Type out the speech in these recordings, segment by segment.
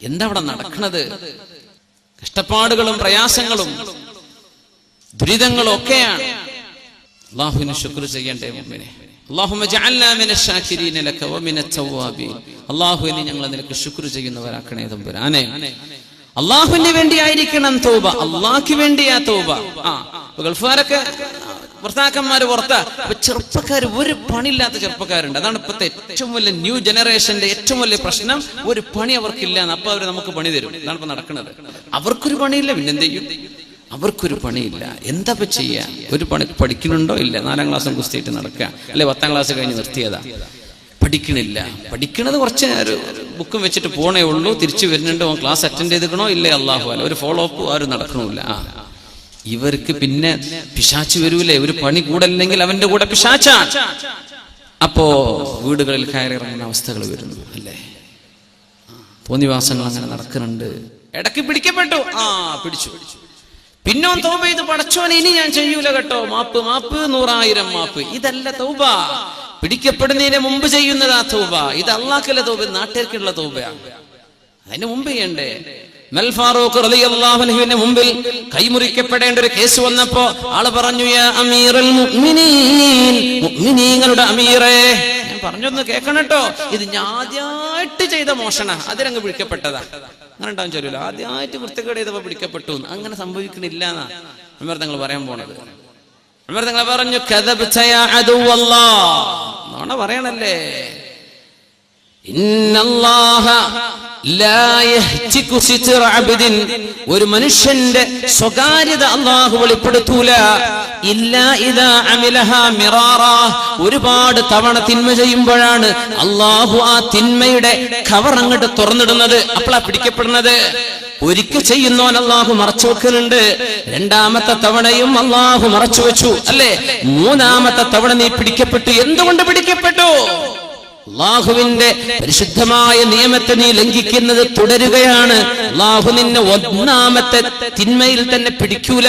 എന്താ അവിടെ നടക്കുന്നത് കഷ്ടപ്പാടുകളും പ്രയാസങ്ങളും ദുരിതങ്ങളും ഒക്കെയാണ് അള്ളാഹുവിനെ ശുക്ർ ചെയ്യണ്ടേ മുമ്പിനെ അള്ളാഹുവിനെ ഞങ്ങൾ നിനക്ക് ശുക്ർ ചെയ്യുന്നവരാക്കണേ തമ്പുരാനെ. അള്ളാഹുവിന് വേണ്ടിയായിരിക്കണം തൗബ. അള്ളാഹ്ക്ക് വേണ്ടിയാ തൗബ. ആ ഗൾഫുകാരൊക്കെ ഭർത്താക്കന്മാര് പുറത്താ. അപ്പൊ ചെറുപ്പക്കാർ ഒരു പണിയില്ലാത്ത ചെറുപ്പക്കാരുണ്ട്. അതാണ് ഇപ്പോഴത്തെ ഏറ്റവും വലിയ ന്യൂ ജനറേഷന്റെ ഏറ്റവും വലിയ പ്രശ്നം. ഒരു പണി അവർക്കില്ല എന്ന് അപ്പൊ അവർ നമുക്ക് പണി തരും. അതാണ് ഇപ്പൊ നടക്കുന്നത്. അവർക്കൊരു പണിയില്ല പിന്നെ എന്ത് ചെയ്യും? അവർക്കൊരു പണിയില്ല. എന്താ ഇപ്പൊ ചെയ്യാ? ഒരു പണി പഠിക്കുന്നുണ്ടോ ഇല്ല? നാലാം ക്ലാസ്സും കുസ്തിയിട്ട് നടക്കുക. അല്ലെ പത്താം ക്ലാസ് കഴിഞ്ഞ് നിർത്തിയതാ? പഠിക്കണില്ല. പഠിക്കണത് കുറച്ച് ഒരു ബുക്കും വെച്ചിട്ട് പോണേ ഉള്ളൂ. തിരിച്ചു വരുന്നുണ്ടോ? ക്ലാസ് അറ്റൻഡ് ചെയ്തിക്കണോ ഇല്ലേ അള്ളാഹു അല്ല ഒരു ഫോളോ അപ്പ് ആരും നടക്കണില്ല ആ. ഇവർക്ക് പിന്നെ പിശാച്ച് വരൂലേ ഒരു പണി കൂടല്ലെങ്കിൽ അവന്റെ കൂടെ പിശാച്ചാണ് അപ്പോ വീടുകളിൽ കയറി ഇറങ്ങുന്ന അവസ്ഥകൾ വരുന്നു അല്ലേ? തോന്നിവാസങ്ങൾ അങ്ങനെ നടക്കുന്നുണ്ട്. ഇടയ്ക്ക് പിടിക്കപ്പെട്ടു. ആ പിടിച്ചു. പിന്നോ തൗബ ഇത് പടച്ചോനെ ഇനി ഞാൻ ചെയ്യൂല കേട്ടോ. മാപ്പ് മാപ്പ് നൂറായിരം മാപ്പ്. ഇതല്ല തൗബ. പിടിക്കപ്പെടുന്നതിന് മുമ്പ് ചെയ്യുന്നതാ തൗബ. ഇത് അള്ളാക്കല്ല തൗബ നാട്ടുകാർക്കുള്ള തൗബയാണ് അതിന് മുമ്പ് ചെയ്യണ്ടേ? ഫാറൂഖ് റളിയല്ലാഹു അൻഹുവിന്റെ മുമ്പിൽ കൈമുറിക്കപ്പെടേണ്ട ഒരു കേസ് വന്നപ്പോ ആൾ പറഞ്ഞു യാ അമീറുൽ മുഅ്മിനീൻ മുഅ്മിനീങ്ങളുടെ അമീറേ. ഞാൻ പറഞ്ഞൊന്ന് കേൾക്കണം കേട്ടോ ഇത് ഞാൻ ആദ്യമായിട്ട് ചെയ്ത മോഷണ. അതിലങ്ങ് വിളിക്കപ്പെട്ടതാ. അങ്ങനെ ഉണ്ടാവും ചൊല്ലൂല ആദ്യമായിട്ട് വൃത്തികേട് ചെയ്തപ്പോ പിടിക്കപ്പെട്ടു അങ്ങനെ സംഭവിക്കണില്ല എന്നാ ഉമർ തങ്ങൾ പറയാൻ പോണത്. ഉമർ തങ്ങൾ പറഞ്ഞു നോണ പറയണല്ലേ. ഇന്നല്ലാഹ ഒരു മനുഷ്യന്റെ സ്വകാര്യത അള്ളാഹു വെളിപ്പെടുത്തൂല. ഇല്ലാ ഇദാ അമിലഹ മിറാറ. ഒരുപാട് തവണ തിന്മ ചെയ്യുമ്പോഴാണ് അള്ളാഹു ആ തിന്മയുടെ കവർ അങ്ങോട്ട് തുറന്നിടുന്നത്. അപ്പളാ പിടിക്കപ്പെടുന്നത്. ഒരിക്കൽ ചെയ്യുന്നവൻ അള്ളാഹു മറച്ചു വെക്കുന്നുണ്ട് രണ്ടാമത്തെ തവണയും അള്ളാഹു മറച്ചു വെച്ചു. അല്ലേ? മൂന്നാമത്തെ തവണ നീ പിടിക്കപ്പെട്ടു. എന്തുകൊണ്ട് പിടിക്കപ്പെട്ടു? അള്ളാഹുവിന്റെ പരിശുദ്ധമായ നിയമത്തെ നീ ലംഘിക്കുന്നത് തുടരുകയാണ്. അള്ളാഹു നിന്നെ ഒന്നാമത്തെ തിന്മയിൽ തന്നെ പിടിക്കൂല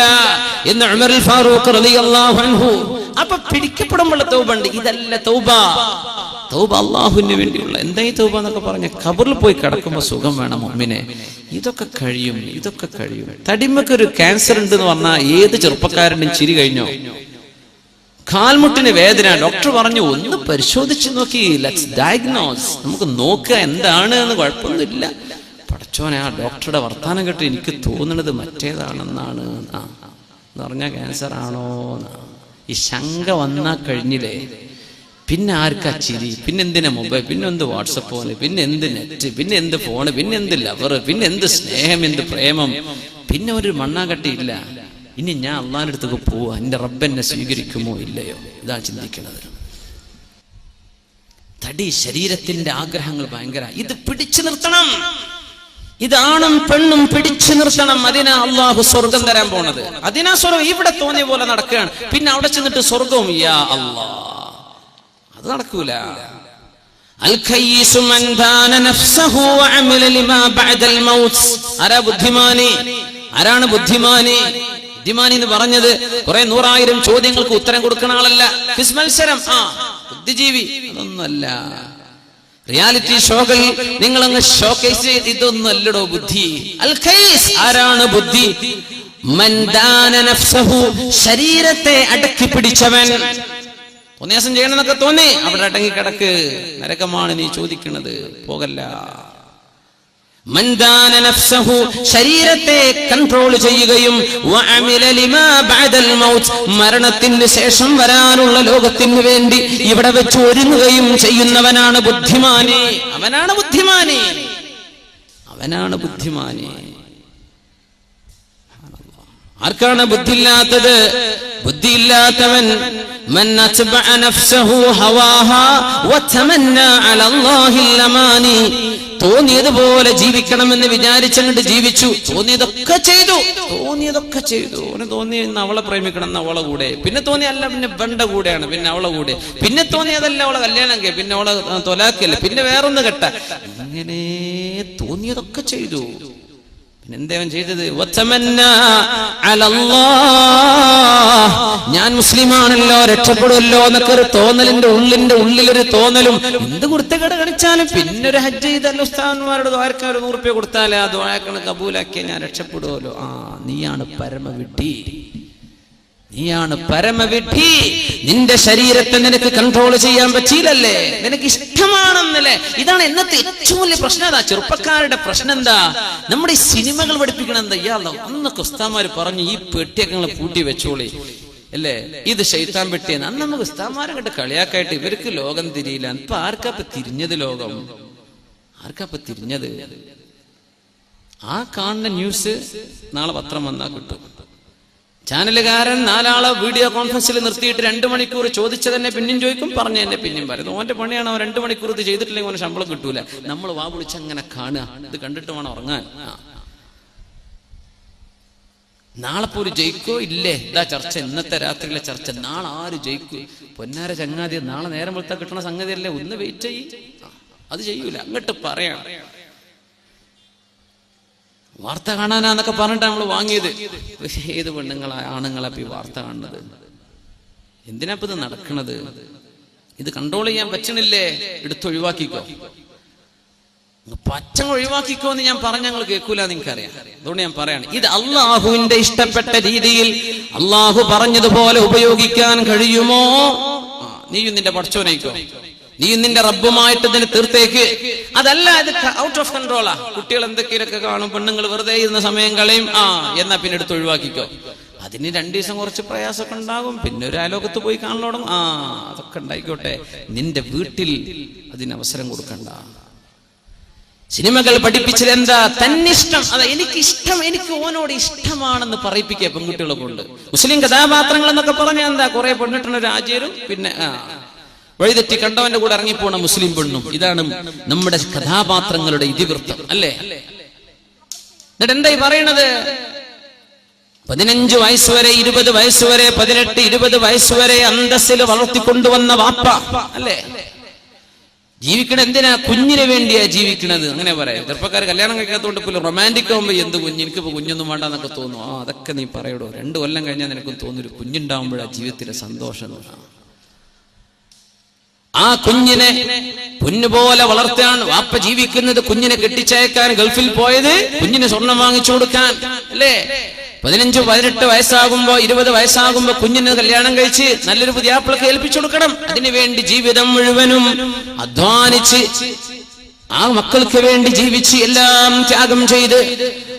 എന്ന് ഉമർ ഫാറൂഖ് റളിയല്ലാഹു അൻഹു. അപ്പൊ പിടിക്കപ്പെടുമ്പോൾ തൗബണ്ട് ഇതല്ല തൗബ. തൗബ അള്ളാഹുവിന് വേണ്ടിയുള്ള. എന്തായി തൗബ എന്നൊക്കെ പറഞ്ഞ കബറിൽ പോയി കിടക്കുമ്പോ സുഖം വേണം മമ്മിനെ. ഇതൊക്കെ കഴിയും ഇതൊക്കെ കഴിയും. തടിമക്കൊരു ക്യാൻസർ ഉണ്ട് എന്ന് പറഞ്ഞാൽ ഏത് ചെറുപ്പക്കാരനും ചിരി കഴിഞ്ഞോ? കാൽമുട്ടിന് വേദന. ഡോക്ടർ പറഞ്ഞു ഒന്ന് പരിശോധിച്ച് നോക്കി ലെറ്റ്സ് ഡയഗ്നോസ് നമുക്ക് നോക്കുക എന്താണ് എന്ന് കുഴപ്പമൊന്നുമില്ല. പടച്ചോനെ ആ ഡോക്ടറുടെ വർത്താനം കേട്ട് എനിക്ക് തോന്നുന്നത് മറ്റേതാണെന്നാണ്. എന്ന് പറഞ്ഞാൽ ക്യാൻസർ ആണോ. ഈ ശങ്ക വന്നാ കഴിഞ്ഞില്ലേ? പിന്നെ ആർക്കാ ചിരി? പിന്നെ എന്തിനാ മൊബൈൽ പിന്നെ എന്ത് വാട്സപ്പ് ഫോണ് പിന്നെ എന്ത് നെറ്റ് പിന്നെ എന്ത് ഫോണ് പിന്നെ എന്ത് ലവർ പിന്നെ എന്ത് സ്നേഹം? എന്ത് പ്രേമം? പിന്നെ ഒരു മണ്ണാകട്ടിയില്ല ഇനി ഞാൻ അള്ളാഹിന്റെ അടുത്തേക്ക് പോവുക എന്റെ റബ്ബെന്നെ സ്വീകരിക്കുമോ ഇല്ലയോ? ഇതാ ചിന്തിക്കുന്നത് തടി ശരീരത്തിന്റെ ആഗ്രഹങ്ങൾ ഭയങ്കര. ഇത് പിടിച്ചു നിർത്തണം. ഇതാണും പെണ്ണും പിടിച്ചു നിർത്തണം. അതിനാ അള്ളാഹു സ്വർഗം തരാൻ പോണത്. അതിനാ സ്വർഗം ഇവിടെ തോന്നിയ പോലെ നടക്കുകയാണ്. പിന്നെ അവിടെ ചെന്നിട്ട് സ്വർഗവും യാ അത് നടക്കൂല. ആരാ ബുദ്ധിമാനി? ആരാണ് ബുദ്ധിമാനി? ബുദ്ധിമാനി എന്ന് പറഞ്ഞത് കുറെ നൂറായിരം ചോദ്യങ്ങൾക്ക് ഉത്തരം കൊടുക്കുന്ന ആളല്ല. ക്വിസ് മത്സരം. ആ ബുദ്ധിജീവി. അതൊന്നല്ല റിയാലിറ്റി ഷോകൾ നിങ്ങൾ അങ്ങ് ഷോക്കേസ് ഇതൊന്നും അല്ലടോ ബുദ്ധി. അൽ ഖൈസ് ആരാണ് ബുദ്ധി? ശരീരത്തെ അടക്കി പിടിച്ചവൻ. തോന്നിയാസം ചെയ്യണമെന്നൊക്കെ തോന്നി. അവിടെ അടങ്ങി കിടക്ക് നരകമാണ് നീ ചോദിക്കുന്നത്. പോകല്ല. ശരീരത്തെ കൺട്രോൾ ചെയ്യുകയും വഅമില ലിമാ ബഅദൽ മൗത്ത് മരണത്തിന് ശേഷം വരാനുള്ള ലോകത്തിന് വേണ്ടി ഇവിടെ വെച്ച് ഒരുങ്ങുകയും ചെയ്യുന്നവനാണ് ബുദ്ധിമാനി അവനാണ് ബുദ്ധിമാനി അവനാണ് ബുദ്ധിമാനി ആർക്കാണ് ബുദ്ധിയില്ലാത്തത് ബുദ്ധിയില്ലാത്തവൻ من أتبع نفسه هواها وتمنى على الله الأماني തോന്നിയതുപോലെ ജീവിക്കണമെന്ന് വിചാരിച്ചുകൊണ്ട് ജീവിച്ചു. തോന്നിയതൊക്കെ ചെയ്തു. തോന്നിയതൊക്കെ ചെയ്തു. അവന് തോന്നി ഇന്ന് അവളെ പ്രേമിക്കണം എന്ന് അവളെ കൂടെ. പിന്നെ തോന്നിയല്ല പിന്നെ ബണ്ട കൂടെയാണ്. പിന്നെ അവളെ കൂടെ. പിന്നെ തോന്നിയതല്ല അവളെ കല്യാണം കേ പിന്നെ അവളെ തൊലാക്കല്ല പിന്നെ വേറൊന്ന് കെട്ട. ഇങ്ങനെ തോന്നിയതൊക്കെ ചെയ്തു. എന്താ അവൻ ചെയ്തത്. ഞാൻ മുസ്ലിമാണല്ലോ രക്ഷപ്പെടുമല്ലോ എന്നൊക്കെ ഒരു തോന്നലിന്റെ ഉള്ളിന്റെ ഉള്ളിലൊരു തോന്നലും. എന്ത് കുർത്തക്കേട് കാണിച്ചാലും പിന്നെ ഒരു ഹജ്ജ് ചെയ്തല്ലോ ഉസ്താദന്മാരോട് ദ്വാരക്കാൻ ഒരു നൂറ് രൂപ കൊടുത്താലേ ആ ദ്വാരക്കണ് കബൂലാക്കിയ ഞാൻ രക്ഷപ്പെടുമല്ലോ ആ നീയാണ് പരമവിഡ്ഢി. നീയാണ് പരമവിഡ്ഢി. നിന്റെ ശരീരത്തെ നിനക്ക് കൺട്രോൾ ചെയ്യാൻ പറ്റിയില്ലല്ലേ? നിനക്ക് ഇഷ്ടമാണെന്നല്ലേ? ഇതാണ് ഇന്നത്തെ ഏറ്റവും വലിയ പ്രശ്നം. അതാ ചെറുപ്പക്കാരുടെ പ്രശ്നം എന്താ? നമ്മുടെ ഈ സിനിമകൾ പഠിപ്പിക്കണം എന്താ? ഇയാളോ അന്നൊക്കെ ഉസ്താമാര് പറഞ്ഞു ഈ പെട്ടിയൊക്കെ നിങ്ങൾ പൂട്ടി വെച്ചോളി. അല്ലേ? ഇത് ശൈത്താൻ പെട്ടിയെന്ന് അന്ന് നമുക്ക് ഉസ്താമാരെ കണ്ട് കളിയാക്കായിട്ട് ഇവർക്ക് ലോകം തിരിയില്ല. ഇപ്പൊ ആർക്കാപ്പ തിരിഞ്ഞത് ലോകം? ആർക്കാപ്പ തിരിഞ്ഞത്? ആ കാണുന്ന ന്യൂസ് നാളെ പത്രം വന്നാ കിട്ടും. ചാനലുകാരൻ നാലാളെ വീഡിയോ കോൺഫറൻസിൽ നിർത്തിയിട്ട് രണ്ടു മണിക്കൂർ ചോദിച്ച തന്നെ പിന്നെയും ചോദിക്കും പറഞ്ഞു തന്നെ പിന്നെയും പറയുന്നു ഓന്റെ പണിയാണ് അവൻ രണ്ടു മണിക്കൂർ ഇത് ചെയ്തിട്ടില്ലെങ്കിൽ അവന് ശമ്പളം കിട്ടൂല. നമ്മൾ വാ വിളിച്ച് അങ്ങനെ കാണുക. ഇത് കണ്ടിട്ട് വേണം ഉറങ്ങാൻ. നാളെ പോലും ജയിക്കോ? ഇല്ലേ. ഇതാ ചർച്ച. ഇന്നത്തെ രാത്രിയിലെ ചർച്ച. നാളെ ആര് ജയിക്കൂ? പൊന്നാര ചങ്ങാതി നാളെ നേരം വെളുത്താൽ കിട്ടണ സംഗതി അല്ലേ ഒന്ന് വെയിറ്റ് ചെയ്യ്. അത് ചെയ്യൂല. അങ്ങോട്ട് പറയണം. വാർത്ത കാണാനാന്നൊക്കെ പറഞ്ഞിട്ടാണ് നമ്മൾ വാങ്ങിയത്. ഏത് പെണ്ണുങ്ങളാ ആണുങ്ങളെ ഈ വാർത്ത കാണുന്നത്? എന്തിനാപ്പ ഇത് നടക്കണത്? ഇത് കൺട്രോൾ ചെയ്യാൻ പറ്റണില്ലേ? എടുത്ത് ഒഴിവാക്കിക്കോ. പച്ച ഒഴിവാക്കിക്കോ എന്ന് ഞാൻ പറഞ്ഞ ഞങ്ങൾ കേൾക്കൂല നിങ്ങൾക്കറിയാം. അതുകൊണ്ട് ഞാൻ പറയാണ് ഇത് അള്ളാഹുവിന്റെ ഇഷ്ടപ്പെട്ട രീതിയിൽ അള്ളാഹു പറഞ്ഞതുപോലെ ഉപയോഗിക്കാൻ കഴിയുമോ? നീയും നിന്റെ പഠിച്ചോനയിക്കോ നീയും നിന്റെ റബ്ബുമായിട്ട് ഇതിന് തീർത്തേക്ക്. അതല്ല ഇത് ഔട്ട് ഓഫ് കൺട്രോളാ കുട്ടികൾ എന്തൊക്കെയൊക്കെ കാണും പെണ്ണുങ്ങൾ വെറുതെ ഇരുന്ന സമയം കളയും. ആ എന്നാ പിന്നെ എടുത്ത് ഒഴിവാക്കിക്കോ. അതിന് രണ്ടു ദിവസം കുറച്ച് പ്രയാസമൊക്കെ ഉണ്ടാകും. പിന്നെ ഒരു ആലോകത്ത് പോയി കാണലോടും ആ അതൊക്കെ ഉണ്ടായിക്കോട്ടെ. നിന്റെ വീട്ടിൽ അതിന് അവസരം കൊടുക്കണ്ട. സിനിമകൾ പഠിപ്പിച്ചത് എന്താ? തന്നിഷ്ടം. അതെ എനിക്ക് ഇഷ്ടം എനിക്ക് ഓനോട് ഇഷ്ടമാണെന്ന് പറയിപ്പിക്കുക പെൺകുട്ടികളെ കൊണ്ട്. മുസ്ലിം കഥാപാത്രങ്ങൾ എന്നൊക്കെ പറഞ്ഞാൽ എന്താ? കുറെ പെണ്ണിട്ടുള്ള രാജ്യരും പിന്നെ വഴിതെറ്റി കണ്ടവന്റെ കൂടെ ഇറങ്ങിപ്പോണ മുസ്ലിം പെണ്ണും ഇതാണ് നമ്മുടെ കഥാപാത്രങ്ങളുടെ ഇതിവൃത്തം അല്ലേ? എന്നിട്ട് എന്തായി പറയണത്? പതിനഞ്ച് വയസ്സുവരെ ഇരുപത് വയസ്സുവരെ പതിനെട്ട് ഇരുപത് വയസ്സുവരെ അന്തസ്സിൽ വളർത്തിക്കൊണ്ടുവന്ന വാപ്പ അല്ലേ? ജീവിക്കണ എന്തിനാ? കുഞ്ഞിന് വേണ്ടിയാ ജീവിക്കണത് അങ്ങനെ പറയാം. ചെറുപ്പക്കാർ കല്യാണം കഴിക്കാത്തതുകൊണ്ട് പോലും റൊമാന്റിക് ആകുമ്പോൾ എന്ത് കുഞ്ഞ്? ഇപ്പൊ കുഞ്ഞൊന്നും വേണ്ട എന്നൊക്കെ തോന്നുന്നു. ആ അതൊക്കെ നീ പറയടോ. രണ്ടു കൊല്ലം കഴിഞ്ഞാൽ നിനക്കും ഒരു കുഞ്ഞുണ്ടാവുമ്പോഴാ ജീവിതത്തിലെ സന്തോഷം ആ കുഞ്ഞിനെ പൊന്നുപോലെ വളർത്താൻ വാപ്പ ജീവിക്കുന്നത് കുഞ്ഞിനെ കെട്ടിച്ചയക്കാൻ ഗൾഫിൽ പോയത് കുഞ്ഞിന് സ്വർണം വാങ്ങിച്ചു കൊടുക്കാൻ അല്ലേ? പതിനഞ്ച് പതിനെട്ട് വയസ്സാകുമ്പോ ഇരുപത് വയസ്സാകുമ്പോ കുഞ്ഞിന് കല്യാണം കഴിച്ച് നല്ലൊരു പുതിയ ആപ്പിളൊക്കെ ഏൽപ്പിച്ചു കൊടുക്കണം. അതിനുവേണ്ടി ജീവിതം മുഴുവനും അധ്വാനിച്ച് ആ മക്കൾക്ക് വേണ്ടി ജീവിച്ച് എല്ലാം ത്യാഗം ചെയ്ത്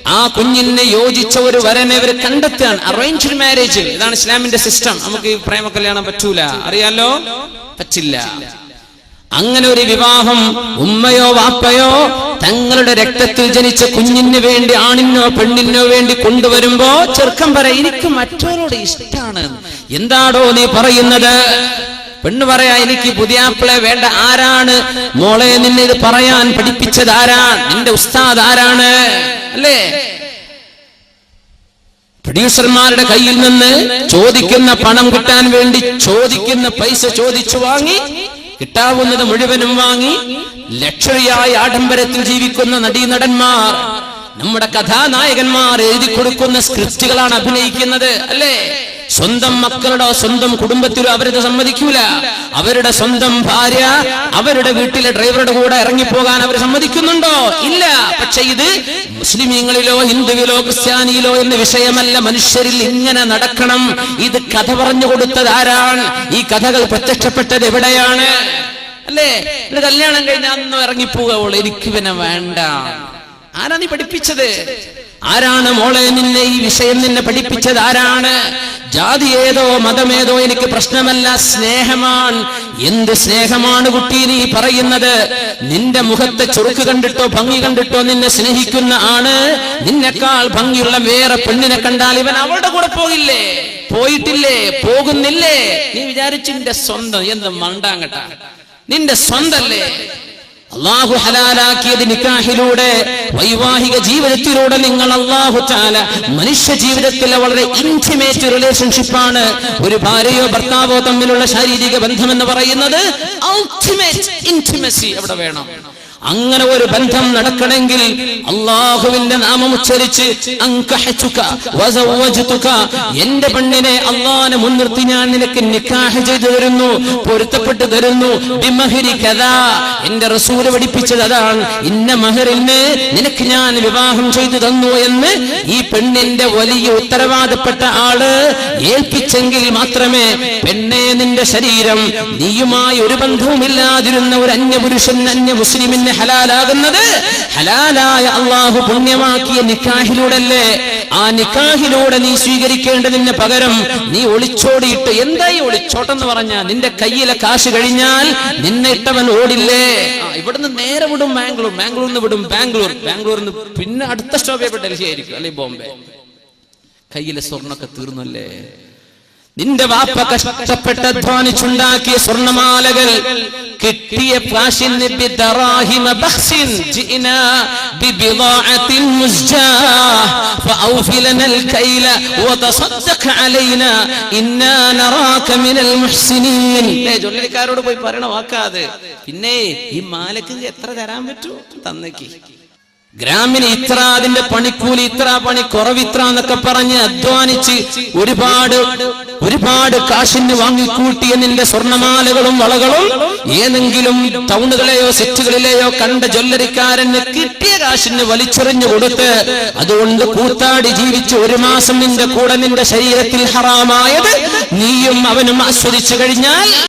ആ കുഞ്ഞിനെ യോജിച്ച ഒരു വരനെ ഇവർ കണ്ടെത്തുകയാണ്. അറേഞ്ച്ഡ് മാരേജ് ഇതാണ് ഇസ്ലാമിന്റെ സിസ്റ്റം നമുക്ക് ഈ പ്രേമ കല്യാണം പറ്റൂല. അറിയാലോ? പറ്റില്ല. അങ്ങനെ ഒരു വിവാഹം ഉമ്മയോ വാപ്പയോ തങ്ങളുടെ രക്തത്തിൽ ജനിച്ച കുഞ്ഞിന് വേണ്ടി ആണിനോ പെണ്ണിനോ വേണ്ടി കൊണ്ടുവരുമ്പോ ചെറുക്കം പറ എനിക്ക് മറ്റവരോട് ഇഷ്ടമാണ് എന്താടോ നീ പറയുന്നത്? പെണ്ണ് പറയാ എനിക്ക് പുതിയാപ്പിളെ വേണ്ട ആരാണ്? മോളെ നിന്നെ ഇത് പറയാൻ പഠിപ്പിച്ചത് ആരാണ്? നിന്റെ ഉസ്താദ് ആരാണ്? അല്ലേ? പ്രൊഡ്യൂസർമാരുടെ കയ്യിൽ നിന്ന് ചോദിക്കുന്ന പണം കിട്ടാൻ വേണ്ടി ചോദിക്കുന്ന പൈസ ചോദിച്ചു വാങ്ങി കിട്ടാവുന്നത് മുഴുവനും വാങ്ങി ലക്ഷറിയായി ആഡംബരത്തിൽ ജീവിക്കുന്ന നടീനടന്മാർ നമ്മുടെ കഥാനായകന്മാർ എഴുതി കൊടുക്കുന്ന സ്ക്രിപ്റ്റുകളാണ് അഭിനയിക്കുന്നത് അല്ലേ? സ്വന്തം മക്കളുടെ സ്വന്തം കുടുംബത്തിലോ അവരത് സമ്മതിക്കൂല. അവരുടെ സ്വന്തം ഭാര്യ അവരുടെ വീട്ടിലെ ഡ്രൈവറുടെ കൂടെ ഇറങ്ങിപ്പോകാൻ അവർ സമ്മതിക്കുന്നുണ്ടോ? ഇല്ല. പക്ഷെ ഇത് മുസ്ലിമീങ്ങളിലോ ഹിന്ദുവിലോ ക്രിസ്ത്യാനിയിലോ എന്ന വിഷയമല്ല. മനുഷ്യരിൽ ഇങ്ങനെ നടക്കണം. ഇത് കഥ പറഞ്ഞു കൊടുത്തത് ആരാണ്? ഈ കഥകൾ പ്രത്യക്ഷപ്പെട്ടത് എവിടെയാണ്? അല്ലേ? കല്യാണം കഴിഞ്ഞ അന്ന് ഇറങ്ങിപ്പോകുള്ളൂ എനിക്ക് പിന്നെ വേണ്ട. ആരാ നീ പഠിപ്പിച്ചത്? ആരാണ് മോളെ നിന്നെ ഈ വിഷയം നിന്നെ പഠിപ്പിച്ചത്? ആരാണ്? ജാതി ഏതോ മതമേതോ എനിക്ക് പ്രശ്നമല്ല സ്നേഹമാണ്. എന്ത് സ്നേഹമാണ് കുട്ടി നീ പറയുന്നത്? നിന്റെ മുഖത്തെ ചുറുക്ക് കണ്ടിട്ടോ ഭംഗി കണ്ടിട്ടോ നിന്നെ സ്നേഹിക്കുന്ന ആണ് നിന്നെക്കാൾ ഭംഗിയുള്ള വേറെ പെണ്ണിനെ കണ്ടാൽ ഇവൻ അവളുടെ കൂടെ പോകില്ലേ? പോയിട്ടില്ലേ? പോകുന്നില്ലേ? നീ വിചാരിച്ചു നിന്റെ സ്വന്തം എന്ത് മണ്ടാങ്ങട്ട? നിന്റെ സ്വന്തല്ലേ? അള്ളാഹു ഹലാലാക്കിയത് നിക്കാഹിലൂടെ വൈവാഹിക ജീവിതത്തിലൂടെ നിങ്ങൾ അള്ളാഹു ചാല മനുഷ്യ ജീവിതത്തിലെ വളരെ ഇന്റിമേറ്റ് റിലേഷൻഷിപ്പാണ് ഒരു ഭാര്യയോ ഭർത്താവോ തമ്മിലുള്ള ശാരീരിക ബന്ധം എന്ന് പറയുന്നത് അൾട്ടിമേറ്റ് ഇന്റിമസി അവിടെ വേണം. അങ്ങനെ ഒരു ബന്ധം നടക്കണമെങ്കിൽ അള്ളാഹുവിന്റെ നാമം ഉച്ചരിച്ച് എന്റെ പെണ്ണിനെ അള്ളാഹിനെ മുൻനിർത്തി ഞാൻ നിനക്ക് നിക്കാഹ് ചെയ്തു തരുന്നു പൊരുത്തപ്പെട്ട് തരുന്നു. എന്റെ റസൂൽ പഠിപ്പിച്ചത് അതാണ്. ഇന്ന മഹറിന് നിനക്ക് ഞാൻ വിവാഹം ചെയ്തു തന്നു എന്ന് ഈ പെണ്ണിന്റെ വലിയ ഉത്തരവാദപ്പെട്ട ആൾ ഏൽപ്പിച്ചെങ്കിൽ മാത്രമേ പെണ്ണെ നിന്റെ ശരീരം നീയുമായി ഒരു ബന്ധവുമില്ലാതിരുന്ന ഒരു അന്യപുരുഷൻ അന്യ മുസ്ലിമിന് ഹലാലാകുന്നത്? ഹലാലായ അള്ളാഹു പുണ്യമാക്കിയ നിക്കാഹിലൂടല്ലേ? ആ നിക്കാഹിലൂടെ നീ സ്വീകരിക്കേണ്ടതിന് പകരം നീ ഒളിച്ചോടിയിട്ട് എന്തായി ഒളിച്ചോട്ടെന്ന് പറഞ്ഞ നിന്റെ കയ്യിലെ കാശ് കഴിഞ്ഞാൽ നിന്നെ ഇട്ടവൻ ഓടില്ലേ? ഇവിടുന്ന് നേരെ വിടും ബാംഗ്ലൂർ ബാംഗ്ലൂരിൽ നിന്ന് വിടും ബാംഗ്ലൂർ. ബാംഗ്ലൂരിൽ നിന്ന് പിന്നെ അടുത്ത സ്റ്റോപ്പ് ഡൽഹി ആയിരിക്കും അല്ലെ ബോംബെ? കയ്യിലെ സ്വർണൊക്കെ തീർന്നല്ലേ? നിന്റെ വാപ്പ കഷ്ടപ്പെട്ട് അധ്വാനിച്ചുണ്ടാക്കിയ സ്വർണമാലകൾ കിട്ടിയ പ്രാശിന് പോയി പറയണ വാക്കാതെ പിന്നെ ഈ മാലക്ക് എത്ര തരാൻ പറ്റൂ? തന്നേക്ക്. ഗ്രാമിന് ഇത്ര അതിന്റെ പണിക്കൂലി ഇത്ര പണി കുറവിത്ര എന്നൊക്കെ പറഞ്ഞ് അധ്വാനിച്ച് ഒരുപാട് ഒരുപാട് കാശിന് വാങ്ങിക്കൂട്ടിയ നിന്റെ സ്വർണമാലകളും വളകളും ഏതെങ്കിലും ടൗണുകളെയോ സെറ്റുകളിലെയോ കണ്ട ജ്വല്ലറിക്കാരന് കിട്ടിയ കാശിന് വലിച്ചെറിഞ്ഞു കൊടുത്ത് അതുകൊണ്ട് കൂത്താടി ജീവിച്ച് ഒരു മാസം നിന്റെ കൂടെ നിന്റെ ശരീരത്തിൽ ഹറാമായത് നീയും അവനും ആസ്വദിച്ചു കഴിഞ്ഞാൽ